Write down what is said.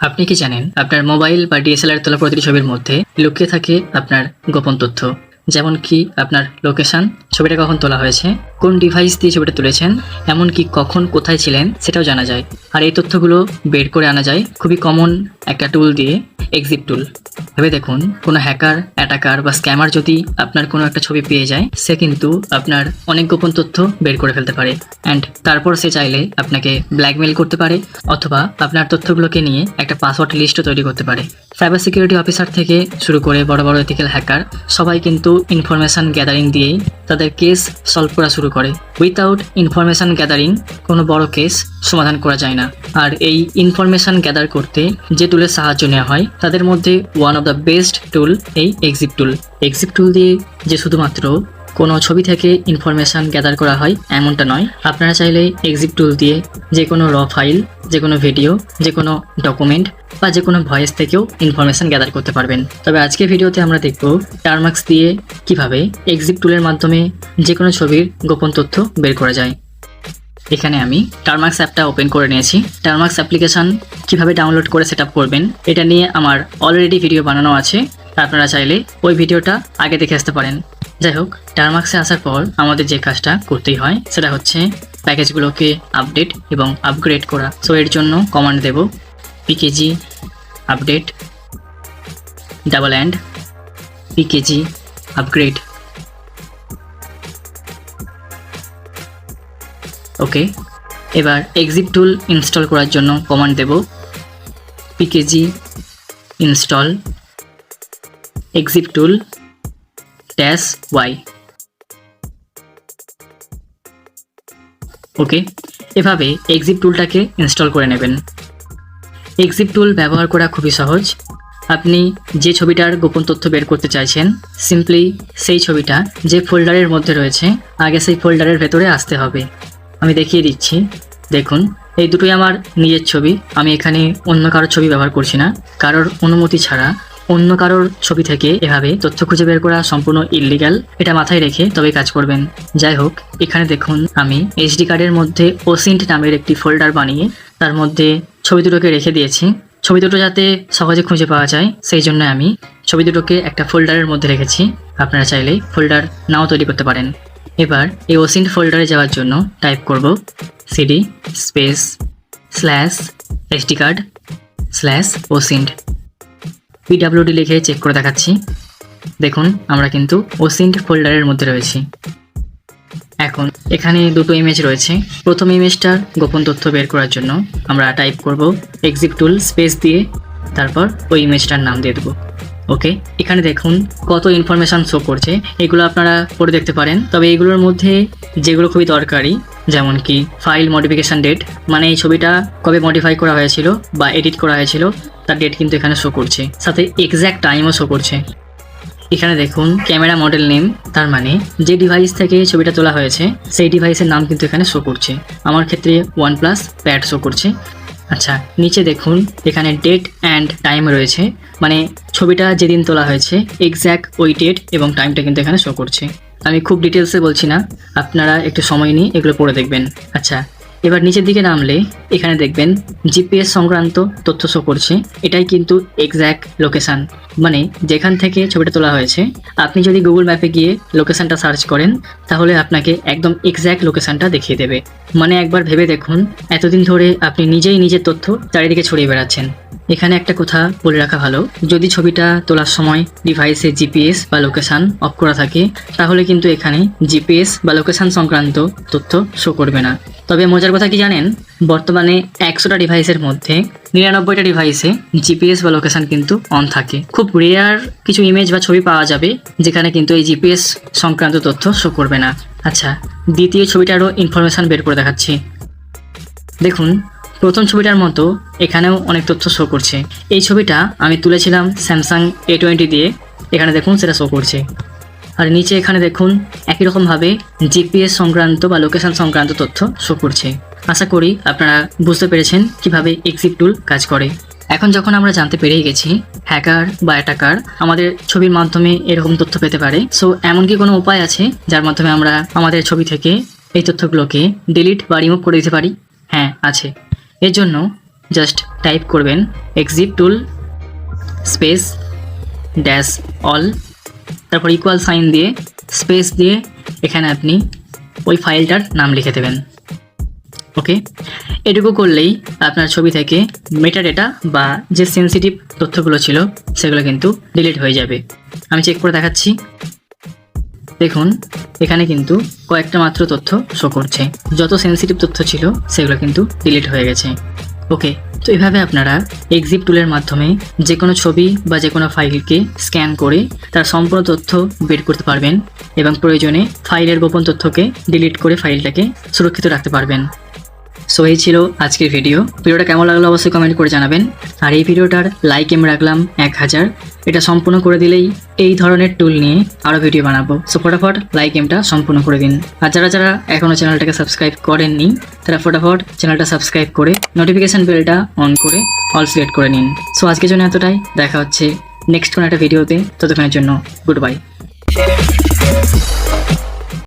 আপনি কি জানেন, আপনার মোবাইল বা ডিএসএলআর তোলা প্রতিটি ছবির মধ্যে লুকিয়ে থাকে আপনার গোপন তথ্য। যেমন কি আপনার লোকেশন, ছবিটা কখন তোলা হয়েছে, কোন ডিভাইস দিয়ে ছবিটা তুলেছেন এমনকি কখন কোথায় ছিলেন, সেটাও জানা যায়। আর এই তথ্যগুলো বের করে আনা যায় খুবই কমন একটা টুল দিয়ে। এক্সিট টুল ভেবে দেখুন, কোনো হ্যাকার অ্যাটাকার বা স্ক্যামার যদি আপনার কোনো একটা ছবি পেয়ে যায়, সে কিন্তু আপনার অনেক গোপন তথ্য বের করে ফেলতে পারে। অ্যান্ড তারপর সে চাইলে আপনাকে ব্ল্যাকমেল করতে পারে, অথবা আপনার তথ্যগুলোকে নিয়ে একটা পাসওয়ার্ড লিস্টও তৈরি করতে পারে। সাইবার সিকিউরিটি অফিসার থেকে শুরু করে বড় বড় এথিক্যাল হ্যাকার সবাই কিন্তু ইনফরমেশন গ্যাদারিং দিয়েই তাদের কেস সলভ করা শুরু করে। উইথাউট ইনফরমেশন গ্যাদারিং কোনো বড় কেস সমাধান করা যায় না। আর এই ইনফরমেশন গ্যাদার করতে যে টুলের সাহায্য নেওয়া হয় তাদের মধ্যে one of the best tool এই এক্সিপ টুল এক্সিপ টুল দিয়ে যে শুধুমাত্র কোনো ছবি থেকে ইনফরমেশন গ্যাদার করা হয়, এমনটা নয়। আপনারা চাইলে এক্সিপ টুল দিয়ে যে কোনো র ফাইল যে কোনো ভিডিও যে কোনো ডকুমেন্ট বা যে কোনো ভয়েস থেকেও ইনফরমেশন গ্যাদার করতে পারবেন। তবে আজকে ভিডিওতে আমরা দেখব টার্মাক্স দিয়ে কীভাবে এক্সিপ টুলের মাধ্যমে যে কোনো ছবির গোপন তথ্য বের করা যায়। এখানে আমি টার্মাক্স অ্যাপটা ওপেন করে নিয়েছি। টার্মাক্স অ্যাপ্লিকেশন কীভাবে ডাউনলোড করে সেট করবেন, এটা নিয়ে আমার অলরেডি ভিডিও বানানো আছে। আপনারা চাইলে ওই ভিডিওটা আগে দেখে আসতে পারেন। যাই হোক টার্মাক্সে আসার পর আমাদের যে কাজটা করতেই হয়, সেটা হচ্ছে প্যাকেজগুলোকে আপডেট এবং আপগ্রেড করা। সো এর জন্য command Dev PKG update double and PKG upgrade okay এবার এক্সিট টুল ইনস্টল করার জন্য কমান্ড দেব PKG install exif tool dash Y okay এভাবে এক্সিট টুলটাকে ইনস্টল করে নেবেন। এক্সিট টুল ব্যবহার করা খুবই সহজ। আপনি যে ছবিটার গোপন তথ্য বের করতে চাইছেন সিম্পলি সেই ছবিটা যে ফোল্ডারের মধ্যে রয়েছে, আগে সেই ফোল্ডারের ভেতরে আসতে হবে। আমি দেখিয়ে দিচ্ছি। দেখুন, এই দুটোই আমার নিজের ছবি। আমি এখানে অন্য কারোর ছবি ব্যবহার করছি না। কারোর অনুমতি ছাড়া অন্য কারোর ছবি থেকে এভাবে তথ্য খুঁজে বের করা সম্পূর্ণ ইললিগ্যাল এটা মাথায় রেখে তবে কাজ করবেন। যাই হোক, এখানে দেখুন, আমি এইচডি কার্ডের মধ্যে ওসিন্ট নামের একটি ফোল্ডার বানিয়ে তার মধ্যে ছবি দুটোকে রেখে দিয়েছি। ছবি দুটো যাতে সহজে খুঁজে পাওয়া যায়, সেই জন্য আমি ছবি দুটোকে একটা ফোল্ডারের মধ্যে রেখেছি। আপনারা চাইলে ফোল্ডার নাও তৈরি করতে পারেন। এবার এই ওসিন্ট ফোল্ডারে যাওয়ার জন্য টাইপ করব CD space slash SD card slash OSINT PWD লিখে চেক করে দেখাচ্ছি। দেখুন, আমরা কিন্তু ওসিন্ট ফোল্ডারের মধ্যে রয়েছি। এখন এখানে দুটো ইমেজ রয়েছে। প্রথম ইমেজটার গোপন তথ্য বের করার জন্য আমরা টাইপ করব এক্সিপ টুল স্পেস দিয়ে, তারপর ওই ইমেজটার নাম দিয়ে দেবো। ওকে এখানে দেখুন কত ইনফরমেশন শো করছে। এগুলো আপনারা পড়ে দেখতে পারেন। তবে এগুলোর মধ্যে যেগুলো খুবই দরকারি, যেমন কি ফাইল মডিফিকেশন ডেট মানে এই ছবিটা কবে মডিফাই করা হয়েছিল বা এডিট করা হয়েছিল, তার ডেট কিন্তু এখানে শো করছে। সাথে এক্স্যাক্ট টাইমও শো করছে। এখানে দেখুন ক্যামেরা মডেল নেম তার মানে যে ডিভাইস থেকে ছবিটা তোলা হয়েছে, সেই ডিভাইসের নাম কিন্তু এখানে শো করছে। আমার ক্ষেত্রে ওয়ান প্লাস প্যাড শো করছে। আচ্ছা নিচে দেখুন, এখানে ডেট অ্যান্ড টাইম রয়েছে। মানে ছবিটা যেদিন তোলা হয়েছে এক্স্যাক্ট ওই ডেট এবং টাইমটা কিন্তু এখানে শো করছে। আমি খুব ডিটেলসে বলছি না, আপনারা একটু সময় নিয়ে এগুলো পড়ে দেখবেন। আচ্ছা এবার নিচের দিকে নামলে এখানে দেখবেন জিপিএস সংক্রান্ত তথ্য শো করছে। এটাই কিন্তু এক্স্যাক্ট লোকেশান মানে যেখান থেকে ছবিটা তোলা হয়েছে, আপনি যদি গুগল ম্যাপে গিয়ে লোকেশানটা সার্চ করেন, তাহলে আপনাকে একদম এক্স্যাক্ট লোকেশানটা দেখিয়ে দেবে। মানে একবার ভেবে দেখুন, এতদিন ধরে আপনি নিজেই নিজের তথ্য চারিদিকে ছড়িয়ে বেড়াচ্ছেন। এখানে একটা কথা বলে রাখা ভালো, যদি ছবিটা তোলার সময় ডিভাইসে জিপিএস বা লোকেশান অফ করা থাকে, তাহলে কিন্তু এখানে জিপিএস বা লোকেশান সংক্রান্ত তথ্য শো করবে না। তবে মজার কথা কি জানেন? বর্তমানে একশোটা ডিভাইসের মধ্যে নিরানব্বইটা ডিভাইসে জিপিএস বা লোকেশান কিন্তু অন থাকে। খুব রেয়ার কিছু ইমেজ বা ছবি পাওয়া যাবে, যেখানে কিন্তু এই জিপিএস সংক্রান্ত তথ্য শো করবে না। আচ্ছা দ্বিতীয় ছবিটারও ইনফরমেশান বের করে দেখাচ্ছি। দেখুন, প্রথম ছবিটার মতো এখানেও অনেক তথ্য শো করছে। এই ছবিটা আমি তুলেছিলাম স্যামসাং এ টোয়েন্টি দিয়ে, এখানে দেখুন সেটা শো করছে। আর নিচে এখানে দেখুন, একই রকমভাবে জিপিএস সংক্রান্ত বা লোকেশন সংক্রান্ত তথ্য শো করছে। আশা করি আপনারা বুঝতে পেরেছেন কীভাবে এক্সিট টুল কাজ করে। এখন যখন আমরা জানতে পেরেই গেছি হ্যাকার বা অ্যাটাকার আমাদের ছবির মাধ্যমে এরকম তথ্য পেতে পারে। সো এমন কি কোনো উপায় আছে যার মাধ্যমে আমরা আমাদের ছবি থেকে এই তথ্যগুলোকে ডিলিট বা রিমুভ করে দিতে পারি? হ্যাঁ আছে। এর জন্য জাস্ট টাইপ করবেন exif tool space dash all তারপর ইকুয়াল সাইন দিয়ে স্পেস দিয়ে এখানে আপনি ওই ফাইলটার নাম লিখে দেবেন। ওকে এটুকু করলেই আপনার ছবি থেকে মেটা ডেটা বা যে সেন্সিটিভ তথ্যগুলো ছিল, সেগুলো কিন্তু ডিলিট হয়ে যাবে। আমি চেক করে দেখাচ্ছি। দেখুন, এখানে কিন্তু কয়েকটা মাত্র তথ্য শো করছে। যত সেন্সিটিভ তথ্য ছিল, সেগুলো কিন্তু ডিলিট হয়ে গেছে। ওকে তো এভাবে আপনারা এক্সিপ টুলের মাধ্যমে যে কোনো ছবি বা যে কোনো ফাইলকে স্ক্যান করে তার সম্পূর্ণ তথ্য বের করতে পারবেন এবং প্রয়োজনে ফাইলের গোপন তথ্যকে ডিলিট করে ফাইলটাকে সুরক্ষিত রাখতে পারবেন। সো এই ছিল আজকের ভিডিও ভিডিওটা কেমন লাগল অবশ্যই কমেন্ট করে জানাবেন। আর এই ভিডিওটার লাইক আমি রাখলাম এক হাজার। এটা সম্পূর্ণ করে দিলেই এই ধরনের টুল নিয়ে আরও ভিডিও বানাবো। সো ফটাফট লাইক এমটা সম্পূর্ণ করে দিন। আর যারা যারা এখনও চ্যানেলটাকে সাবস্ক্রাইব করেননি, তারা ফটাফট চ্যানেলটা সাবস্ক্রাইব করে নোটিফিকেশান বেলটা অন করে অল সিলেক্ট করে নিন। সো আজকের জন্য এতটাই। দেখা হচ্ছে নেক্সট কোনো একটা ভিডিওতে ততক্ষণের জন্য গুড বাই